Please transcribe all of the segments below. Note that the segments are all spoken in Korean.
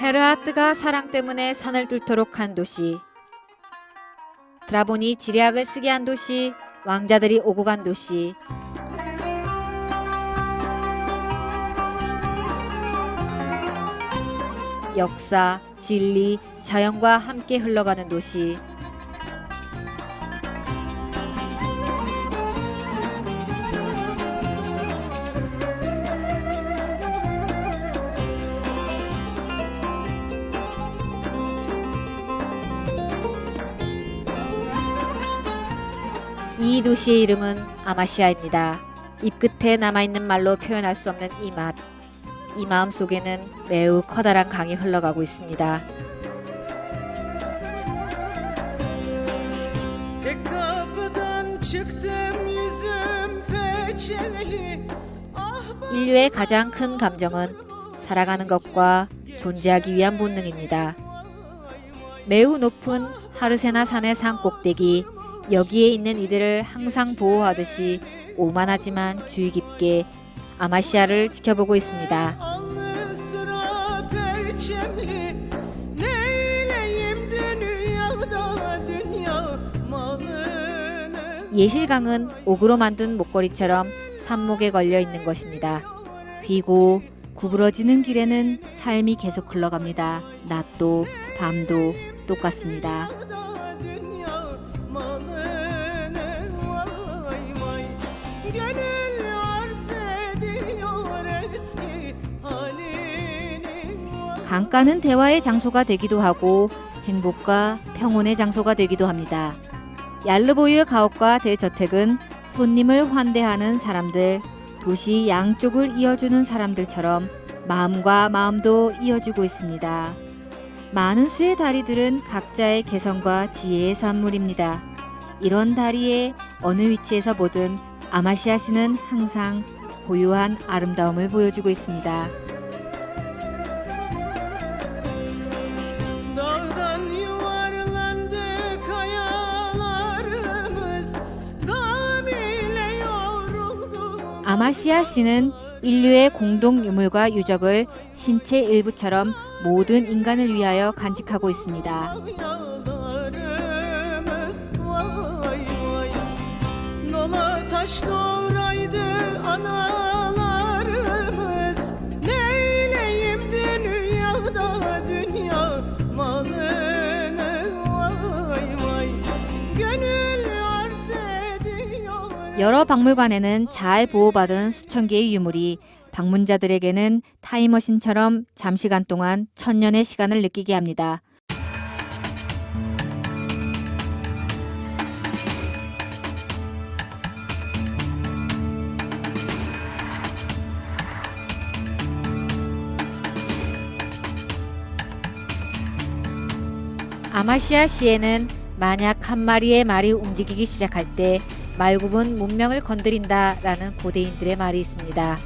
헤르하트가 사랑 때문에 산을 뚫도록 한 도시. 드라본이 지략을 쓰게 한 도시. 왕자들이 오고 간 도시. 역사, 진리, 자연과 함께 흘러가는 도시. 이 도시의 이름은 아마시아입니다. 입 끝에 남아있는 말로 표현할 수 없는 이 맛. 이 마음 속에는 매우 커다란 강이 흘러가고 있습니다. Tek kapıdan çıktım yüzüm peçeli Ah 인류의 가장 큰 감정은 살아가는 것과 존재하기 위한 본능입니다. 매우 높은 하르세나 산의 산 꼭대기 여기에 있는 이들을 항상 보호하듯이 오만하지만 주의 깊게 아마시아를 지켜보고 있습니다. 예실강은 옥으로 만든 목걸이처럼 산목에 걸려 있는 것입니다. 휘고 구부러지는 길에는 삶이 계속 흘러갑니다. 낮도 밤도 똑같습니다. 강가는 대화의 장소가 되기도 하고 행복과 평온의 장소가 되기도 합니다. 얄르보이의 가옥과 대저택은 손님을 환대하는 사람들, 도시 양쪽을 이어주는 사람들처럼 마음과 마음도 이어주고 있습니다. 많은 수의 다리들은 각자의 개성과 지혜의 산물입니다. 이런 다리에 어느 위치에서 보든 아마시아시는 항상 고유한 아름다움을 보여주고 있습니다. 아마시아 씨는 인류의 공동 유물과 유적을 신체 일부처럼 모든 인간을 위하여 간직하고 있습니다. Taş doğraydı 여러 박물관에는 잘 보호받은 수천 개의 유물이 방문자들에게는 타임머신처럼 잠시간 동안 천년의 시간을 느끼게 합니다. 아마시아 시에는 만약 한 마리의 말이 움직이기 시작할 때 말굽은 문명을 건드린다 라는 고대인들의 말이 있습니다.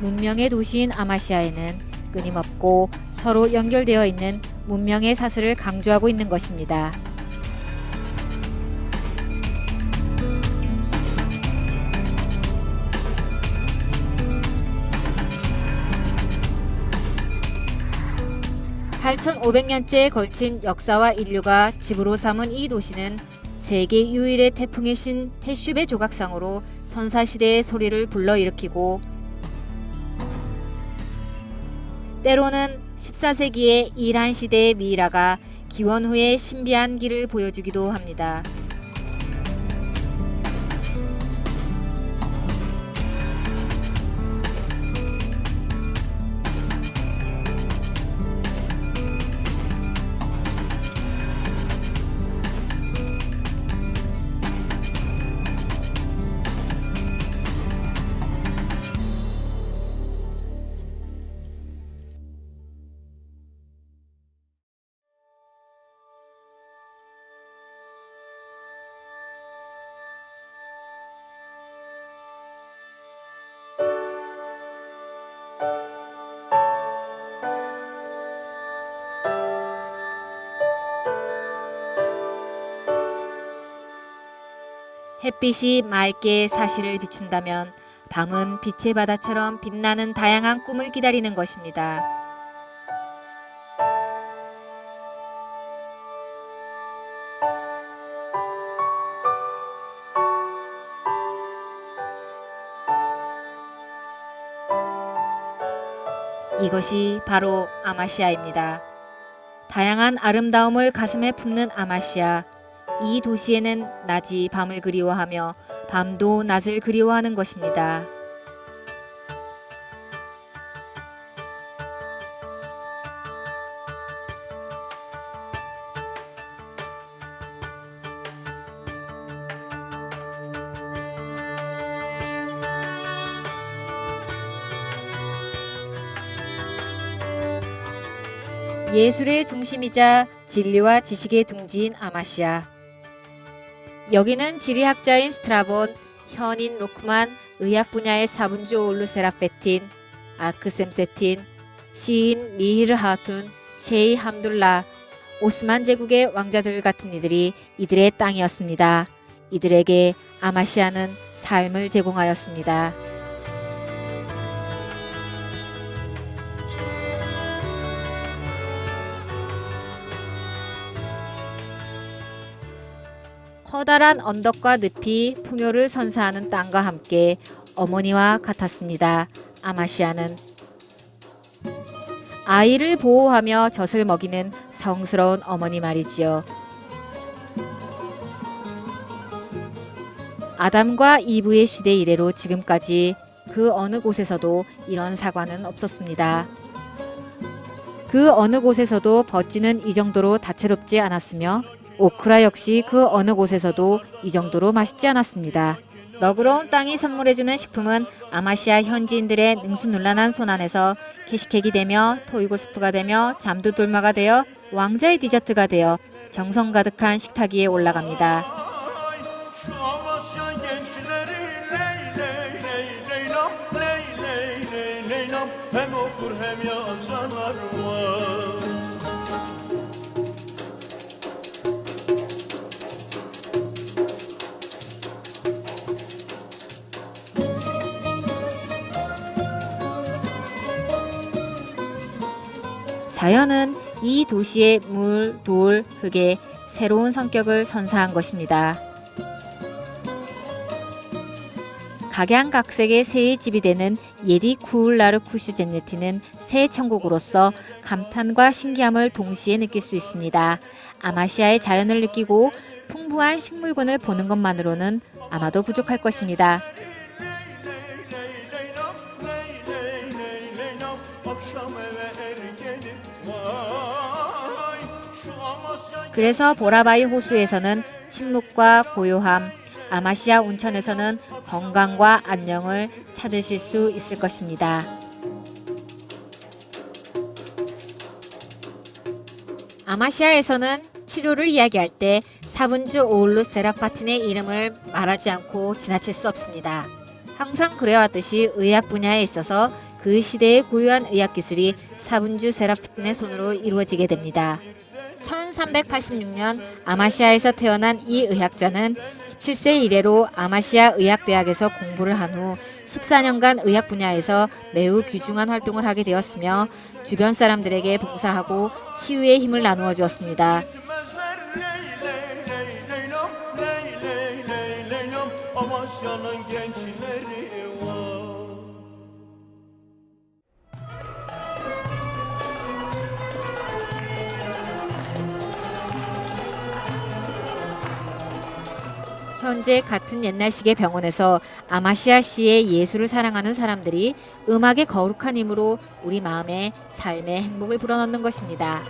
문명의 도시인 아마시아에는 끊임없고 서로 연결되어 있는 문명의 사슬을 강조하고 있는 것입니다. (8,500년째에) 걸친 역사와 인류가 집으로 삼은 이 도시는 세계 유일의 태풍의 신 태슈베 조각상으로 선사시대의 소리를 불러일으키고 때로는 14세기의 이란 시대의 미이라가 기원 후의 신비한 길을 보여주기도 합니다. 햇빛이 맑게 사실을 비춘다면 밤은 빛의 바다처럼 빛나는 다양한 꿈을 기다리는 것입니다. 이것이 바로 아마시아입니다. 다양한 아름다움을 가슴에 품는 아마시아. 이 도시에는 낮이 밤을 그리워하며 밤도 낮을 그리워하는 것입니다. 예술의 중심이자 진리와 지식의 둥지인 아마시아. 여기는 지리학자인 스트라본, 현인 로크만, 의학 분야의 사분주 올루 세라페틴, 아크셈 세틴, 시인 미히르 하툰, 셰이 함둘라, 오스만 제국의 왕자들 같은 이들이 이들의 땅이었습니다. 이들에게 아마시아는 삶을 제공하였습니다. 커다란 언덕과 늪이 풍요를 선사하는 땅과 함께 어머니와 같았습니다. 아마시아는 아이를 보호하며 젖을 먹이는 성스러운 어머니 말이지요. 아담과 이브의 시대 이래로 지금까지 그 어느 곳에서도 이런 사과는 없었습니다. 그 어느 곳에서도 버찌는 이 정도로 다채롭지 않았으며 오크라 역시 그 어느 곳에서도 이 정도로 맛있지 않았습니다. 너그러운 땅이 선물해주는 식품은 아마시아 현지인들의 능수놀란한 손 안에서 캐시케이크 되며 토이고스프가 되며 잠두 돌마가 되어 왕자의 디저트가 되어 정성 가득한 식탁 위에 올라갑니다. 자연은 이 도시의 물, 돌, 흙에 새로운 성격을 선사한 것입니다. 각양각색의 새의 집이 되는 예디 쿠울라르 쿠슈 제네티는 새 천국으로서 감탄과 신기함을 동시에 느낄 수 있습니다. 아마시아의 자연을 느끼고 풍부한 식물군을 보는 것만으로는 아마도 부족할 것입니다. 그래서 보라바이 호수에서는 침묵과 고요함, 아마시아 온천에서는 건강과 안녕을 찾으실 수 있을 것입니다. 아마시아에서는 치료를 이야기할 때 사분주 오울루 세라파틴의 이름을 말하지 않고 지나칠 수 없습니다. 항상 그래왔듯이 의학 분야에 있어서 그 시대의 고유한 의학 기술이 사분주 세라피틴의 손으로 이루어지게 됩니다. 1386년 아마시아에서 태어난 이 의학자는 17세 이래로 아마시아 의학대학에서 공부를 한 후 14년간 의학 분야에서 매우 귀중한 활동을 하게 되었으며 주변 사람들에게 봉사하고 치유의 힘을 나누어 주었습니다. Amasya'nın gençleri 현재 같은 옛날식의 병원에서 아마시아 씨의 예술을 사랑하는 사람들이 음악의 거룩한 힘으로 우리 마음에 삶의 행복을 불어넣는 것입니다.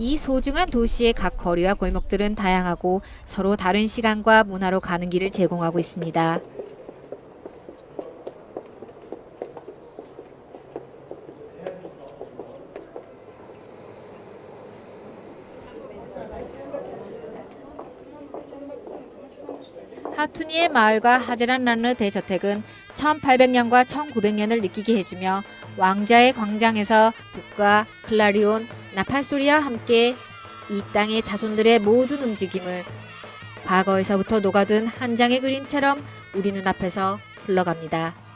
이 소중한 도시의 각 거리와 골목들은 다양하고 서로 다른 시간과 문화로 가는 길을 제공하고 있습니다. 하투니의 마을과 하제란라르 대저택은 1800년과 1900년을 느끼게 해주며 왕자의 광장에서 북과 클라리온, 나팔소리와 함께 이 땅의 자손들의 모든 움직임을 과거에서부터 녹아든 한 장의 그림처럼 우리 눈앞에서 흘러갑니다.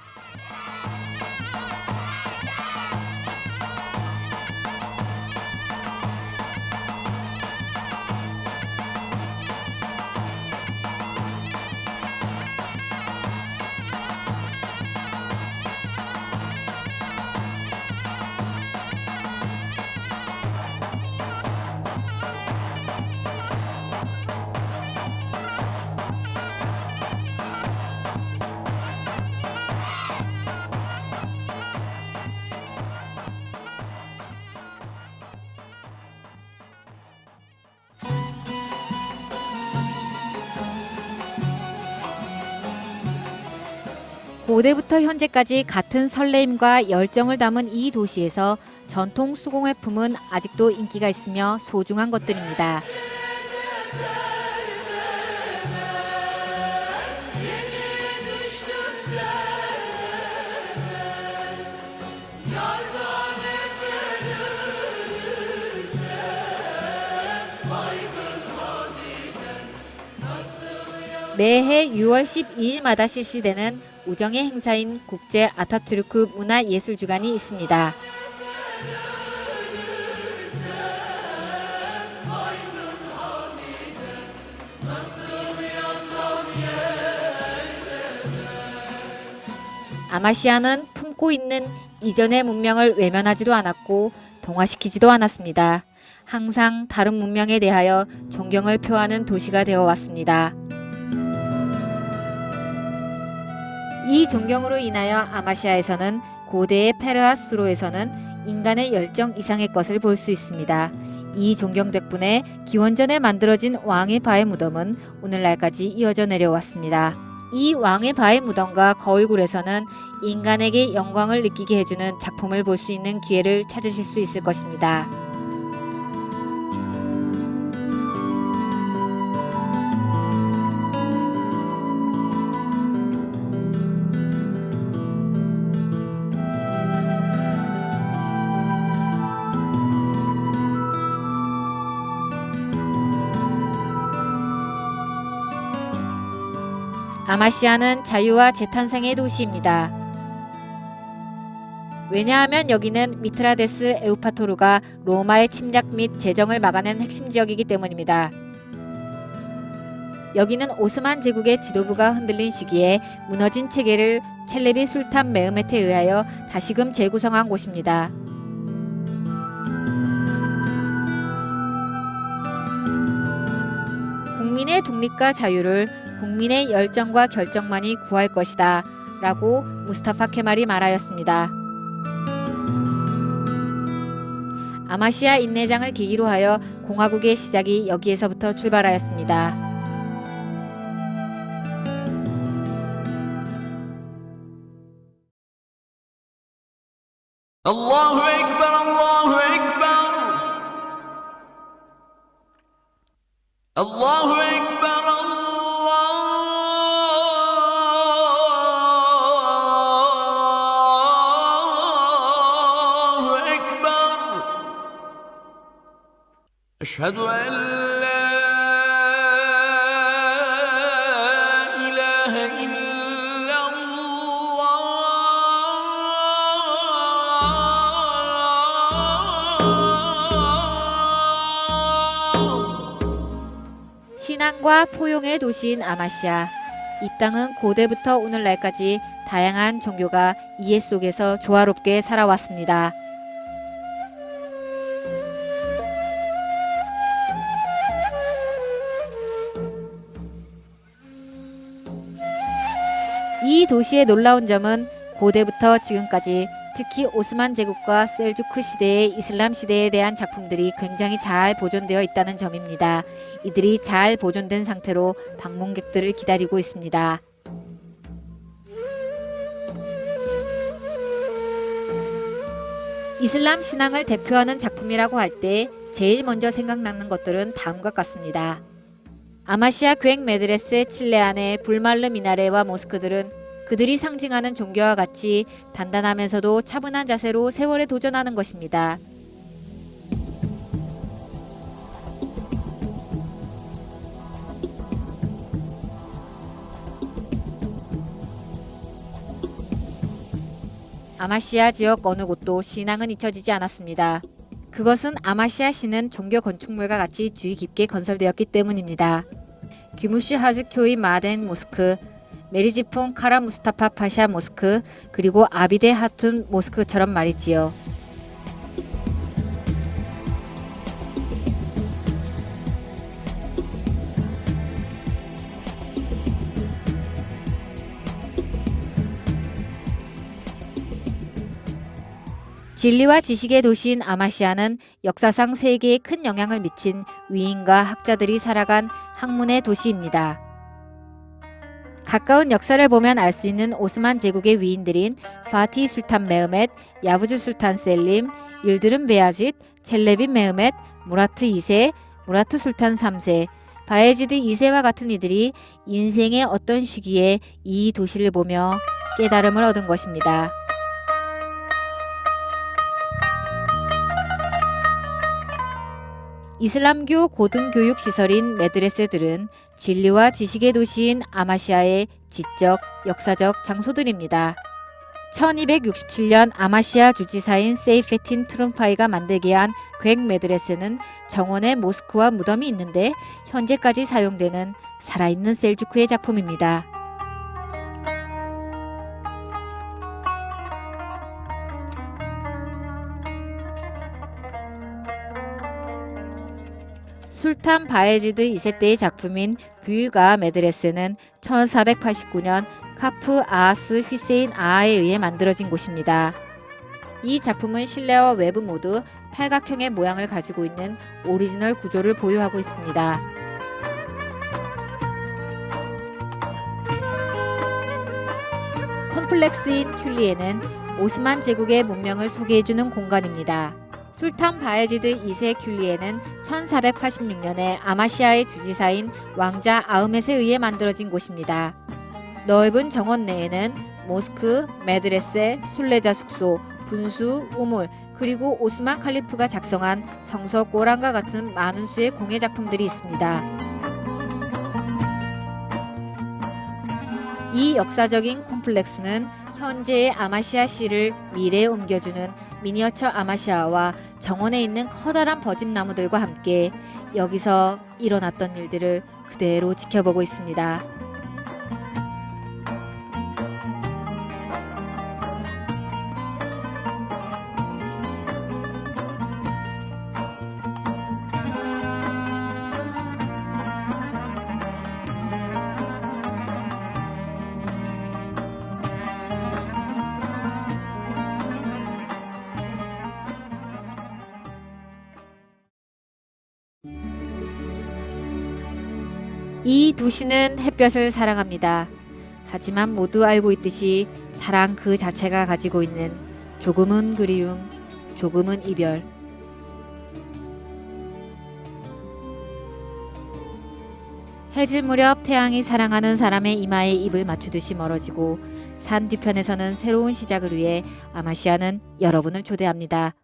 고대부터 현재까지 같은 설레임과 열정을 담은 이 도시에서 전통 수공예품은 아직도 인기가 있으며 소중한 것들입니다. 매해 6월 12일마다 실시되는 우정의 행사인 국제 아타투르크 문화예술주간이 있습니다. 아마시아는 품고 있는 이전의 문명을 외면하지도 않았고 동화시키지도 않았습니다. 항상 다른 문명에 대하여 존경을 표하는 도시가 되어 왔습니다. 이 존경으로 인하여 아마시아에서는 고대의 페르하스로에서는 인간의 열정 이상의 것을 볼 수 있습니다. 이 존경 덕분에 기원전에 만들어진 왕의 바의 무덤은 오늘날까지 이어져 내려왔습니다. 이 왕의 바의 무덤과 거울굴에서는 인간에게 영광을 느끼게 해주는 작품을 볼 수 있는 기회를 찾으실 수 있을 것입니다. 아마시아는 자유와 재탄생의 도시입니다. 왜냐하면 여기는 미트라데스 에우파토르가 로마의 침략 및 재정을 막아낸 핵심 지역이기 때문입니다. 여기는 오스만 제국의 지도부가 흔들린 시기에 무너진 체계를 첼레비 술탄 메흐메트에 의하여 다시금 재구성한 곳입니다. 국민의 독립과 자유를 국민의 열정과 결정만이 구할 것이다. 라고 무스타파 케말이 말하였습니다. 아마시아 인내장을 계기로 하여 공화국의 시작이 여기에서부터 출발하였습니다. الله أكبر الله أكبر الله أشهد أن لا إله إلا الله 신앙과 포용의 도시인 아마시아. 이 땅은 고대부터 오늘날까지 다양한 종교가 이해 속에서 조화롭게 살아왔습니다. 이 도시의 놀라운 점은 고대부터 지금까지 특히 오스만 제국과 셀주크 시대의 이슬람 시대에 대한 작품들이 굉장히 잘 보존되어 있다는 점입니다. 이들이 잘 보존된 상태로 방문객들을 기다리고 있습니다. 이슬람 신앙을 대표하는 작품이라고 할 때 제일 먼저 생각나는 것들은 다음과 같습니다. 아마시아 교행 메드레스 칠레 안의 불말르 미나레와 모스크들은 그들이 상징하는 종교와 같이 단단하면서도 차분한 자세로 세월에 도전하는 것입니다. 아마시아 지역 어느 곳도 신앙은 잊혀지지 않았습니다. 그것은 아마시아 시는 종교 건축물과 같이 주의 깊게 건설되었기 때문입니다. 규무시 하즈교이 마덴 모스크, 메리지폰 카라 무스타파 파샤 모스크, 그리고 아비데 하툰 모스크처럼 말이지요. 진리와 지식의 도시인 아마시아는 역사상 세계에 큰 영향을 미친 위인과 학자들이 살아간 학문의 도시입니다. 가까운 역사를 보면 알 수 있는 오스만 제국의 위인들인 파티 술탄 메흐멧, 야부주 술탄 셀림, 일드름 베아짓, 첼레빈 메흐멧, 무라트 2세, 무라트 술탄 3세, 바예지드 2세와 같은 이들이 인생의 어떤 시기에 이 도시를 보며 깨달음을 얻은 것입니다. 이슬람교 고등교육 시설인 메드레스들은 진리와 지식의 도시인 아마시아의 지적, 역사적 장소들입니다. 1267년 아마시아 주지사인 세이페틴 투룸파이가 만들게 한괵 메드레스는 정원에 모스크와 무덤이 있는데 현재까지 사용되는 살아있는 셀주크의 작품입니다. 술탄 바에지드 2세 때의 작품인 뷰가 메드레스는 1489년 카프 아하스 휘세인 아하에 의해 만들어진 곳입니다. 이 작품은 실내와 외부 모두 팔각형의 모양을 가지고 있는 오리지널 구조를 보유하고 있습니다. 콤플렉스인 큘리에는 오스만 제국의 문명을 소개해주는 공간입니다. 술탄 바에지드 2세 큘리에는 1486년에 아마시아의 주지사인 왕자 아흐멧에 의해 만들어진 곳입니다. 넓은 정원 내에는 모스크, 메드레세, 순례자 숙소, 분수, 우물, 그리고 오스만 칼리프가 작성한 성서 꼬란과 같은 많은 수의 공예 작품들이 있습니다. 이 역사적인 콤플렉스는 현재의 아마시아 시를 미래에 옮겨주는 미니어처 아마시아와 정원에 있는 커다란 버짐나무들과 함께 여기서 일어났던 일들을 그대로 지켜보고 있습니다. 이 도시는 햇볕을 사랑합니다. 하지만 모두 알고 있듯이 사랑 그 자체가 가지고 있는 조금은 그리움, 조금은 이별. 해질 무렵 태양이 사랑하는 사람의 이마에 입을 맞추듯이 멀어지고 산 뒤편에서는 새로운 시작을 위해 아마시아는 여러분을 초대합니다.